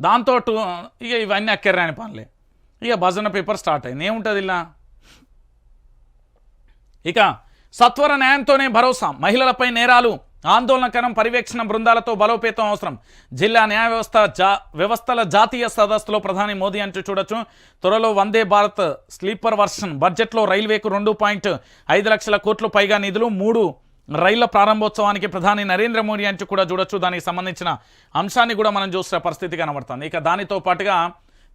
దాంతో ఇక ఇవన్నీ అక్కర్రాని పనులే. ఇక భజన పేపర్ స్టార్ట్ అయింది. ఏముంటుంది ఇలా? ఇక సత్వర న్యాయంతోనే భరోసా. మహిళలపై నేరాలు ఆందోళనకరం పర్యవేక్షణ బృందాలతో బలోపేతం అవసరం. జిల్లా న్యాయ వ్యవస్థ జా వ్యవస్థల జాతీయ సదస్సులో ప్రధాని మోదీ అంటూ చూడొచ్చు. త్వరలో వందే భారత్ స్లీపర్ వర్షన్ బడ్జెట్లో రైల్వేకు రెండు పాయింట్ ఐదు లక్షల కోట్లు పైగా నిధులు మూడు రైళ్ళ ప్రారంభోత్సవానికి ప్రధాని నరేంద్ర మోడీ అంటూ కూడా చూడొచ్చు. దానికి సంబంధించిన అంశాన్ని కూడా మనం చూసిన పరిస్థితి కనబడుతుంది. ఇక దానితో పాటుగా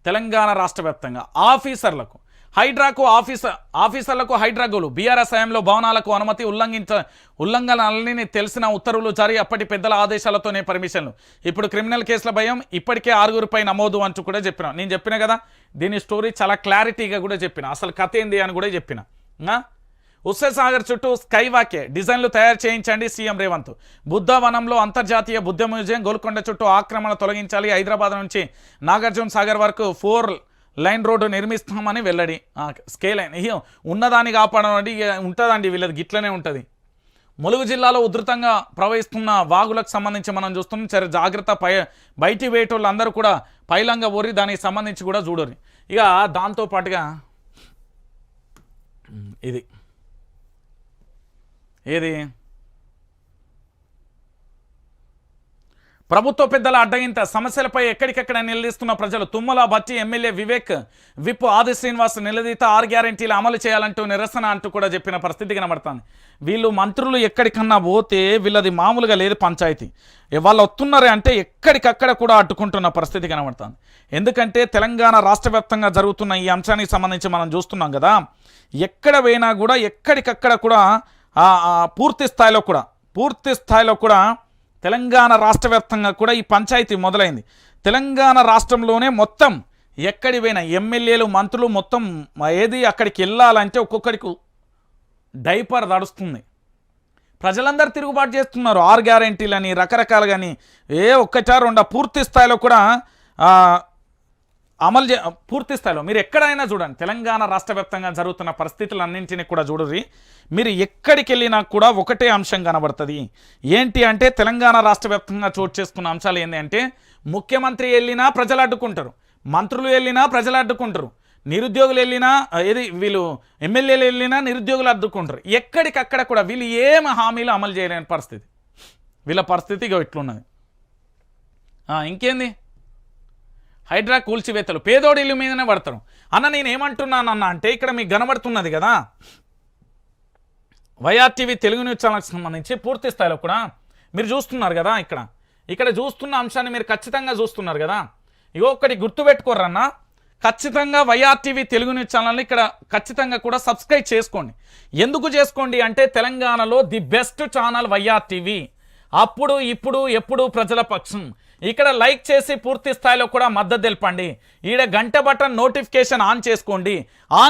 తెలంగాణ రాష్ట్ర వ్యాప్తంగా ఆఫీసర్లకు హైడ్రాకు ఆఫీసర్ ఆఫీసర్లకు హైడ్రాగోలు బీఆర్ఎస్ హయాంలో భవనాలకు అనుమతి ఉల్లంఘించ ఉల్లంఘనలని తెలిసిన ఉత్తర్వులు జారీ. అప్పటి పెద్దల ఆదేశాలతోనే పర్మిషన్లు. ఇప్పుడు క్రిమినల్ కేసుల భయం ఇప్పటికే ఆరుగురిపై నమోదు అంటూ కూడా చెప్పిన. నేను చెప్పిన కదా దీని స్టోరీ చాలా క్లారిటీగా కూడా చెప్పిన. అసలు కథ ఏంది అని కూడా చెప్పిన. సాగర్ చుట్టూ స్కై వాకే డిజైన్లు తయారు చేయించండి సీఎం రేవంత్. బుద్ధవనంలో అంతర్జాతీయ బుద్ధ మ్యూజియం గోల్కొండ చుట్టూ ఆక్రమణ తొలగించాలి. హైదరాబాద్ నుంచి నాగార్జున సాగర్ వరకు ఫోర్ లైన్ రోడ్డు నిర్మిస్తామని వెల్లడి. స్కే లైన్ ఉన్నదాన్ని కాపాడడం. అంటే ఇక ఉంటుందండి వీళ్ళది గిట్లనే ఉంటుంది. ములుగు జిల్లాలో ఉధృతంగా ప్రవహిస్తున్న వాగులకు సంబంధించి మనం చూస్తున్నాం. సరే జాగ్రత్త పై బయటి వేటోళ్ళందరూ కూడా పైలంగా ఊరి దానికి సంబంధించి కూడా చూడరు. ఇక దాంతో పాటుగా ఇది. ఏది? ప్రభుత్వ పెద్దల అడ్డగింత సమస్యలపై ఎక్కడికెక్కడ నిలదీస్తున్న ప్రజలు తుమ్మల భట్టి ఎమ్మెల్యే వివేక్ విప్ ఆది శ్రీనివాస్ నిలదీత ఆరు గ్యారంటీలు అమలు చేయాలంటూ నిరసన అంటూ కూడా చెప్పిన పరిస్థితి కనబడుతుంది. వీళ్ళు మంత్రులు ఎక్కడికన్నా పోతే వీళ్ళది మామూలుగా లేదు పంచాయతీ. వాళ్ళు వస్తున్నారే అంటే ఎక్కడికక్కడ కూడా అడ్డుకుంటున్న పరిస్థితి కనబడుతుంది. ఎందుకంటే తెలంగాణ రాష్ట్ర జరుగుతున్న ఈ అంశానికి సంబంధించి మనం చూస్తున్నాం కదా ఎక్కడ పోయినా కూడా ఎక్కడికక్కడ కూడా పూర్తి స్థాయిలో కూడా పూర్తి స్థాయిలో కూడా తెలంగాణ రాష్ట్ర వ్యాప్తంగా కూడా ఈ పంచాయతీ మొదలైంది. తెలంగాణ రాష్ట్రంలోనే మొత్తం ఎక్కడి పోయినా ఎమ్మెల్యేలు మంత్రులు మొత్తం ఏది అక్కడికి వెళ్ళాలంటే ఒక్కొక్కడికి డైపర్ దడుస్తుంది ప్రజలందరూ తిరుగుబాటు చేస్తున్నారు. ఆరు గ్యారెంటీలని రకరకాలుగాని ఏ ఒక్కటా రెండా పూర్తి స్థాయిలో కూడా అమలు చే పూర్తి స్థాయిలో మీరు ఎక్కడైనా చూడండి. తెలంగాణ రాష్ట్ర వ్యాప్తంగా జరుగుతున్న పరిస్థితులన్నింటినీ కూడా చూడరి మీరు ఎక్కడికి వెళ్ళినా కూడా ఒకటే అంశం కనబడుతుంది. ఏంటి అంటే తెలంగాణ రాష్ట్ర వ్యాప్తంగా చోటు చేసుకున్న అంశాలు ఏంటి అంటే ముఖ్యమంత్రి వెళ్ళినా ప్రజలు అడ్డుకుంటారు. మంత్రులు వెళ్ళినా ప్రజలు అడ్డుకుంటారు. నిరుద్యోగులు వెళ్ళినా ఏది వీళ్ళు ఎమ్మెల్యేలు వెళ్ళినా నిరుద్యోగులు అడ్డుకుంటారు. ఎక్కడికక్కడ కూడా వీళ్ళు ఏం హామీలు అమలు చేయలేని పరిస్థితి. వీళ్ళ పరిస్థితి ఇక ఇట్లున్నది. ఇంకేంది? హైడ్రా కూల్చివేతలు పేదోడి ఇల్లు మీదనే పడతారు. అన్న నేను ఏమంటున్నానన్న అంటే ఇక్కడ మీకు కనబడుతున్నది కదా. వైఆర్టీవీ తెలుగు న్యూస్ ఛానల్కి సంబంధించి పూర్తి స్థాయిలో కూడా మీరు చూస్తున్నారు కదా ఇక్కడ. ఇక్కడ చూస్తున్న అంశాన్ని మీరు ఖచ్చితంగా చూస్తున్నారు కదా. ఇగో ఒకటి గుర్తుపెట్టుకోర్రన్నా ఖచ్చితంగా వైఆర్టీవీ తెలుగు న్యూస్ ఛానల్ని ఇక్కడ ఖచ్చితంగా కూడా సబ్స్క్రైబ్ చేసుకోండి. ఎందుకు చేసుకోండి అంటే తెలంగాణలో ది బెస్ట్ ఛానల్ వైఆర్టీవీ అప్పుడు ఇప్పుడు ఎప్పుడు ప్రజల పక్షం. ఇక్కడ లైక్ చేసి పూర్తి స్థాయిలో కూడా మద్దతు తెలపండి. ఈడ గంట బటన్ నోటిఫికేషన్ ఆన్ చేసుకోండి. ఆన్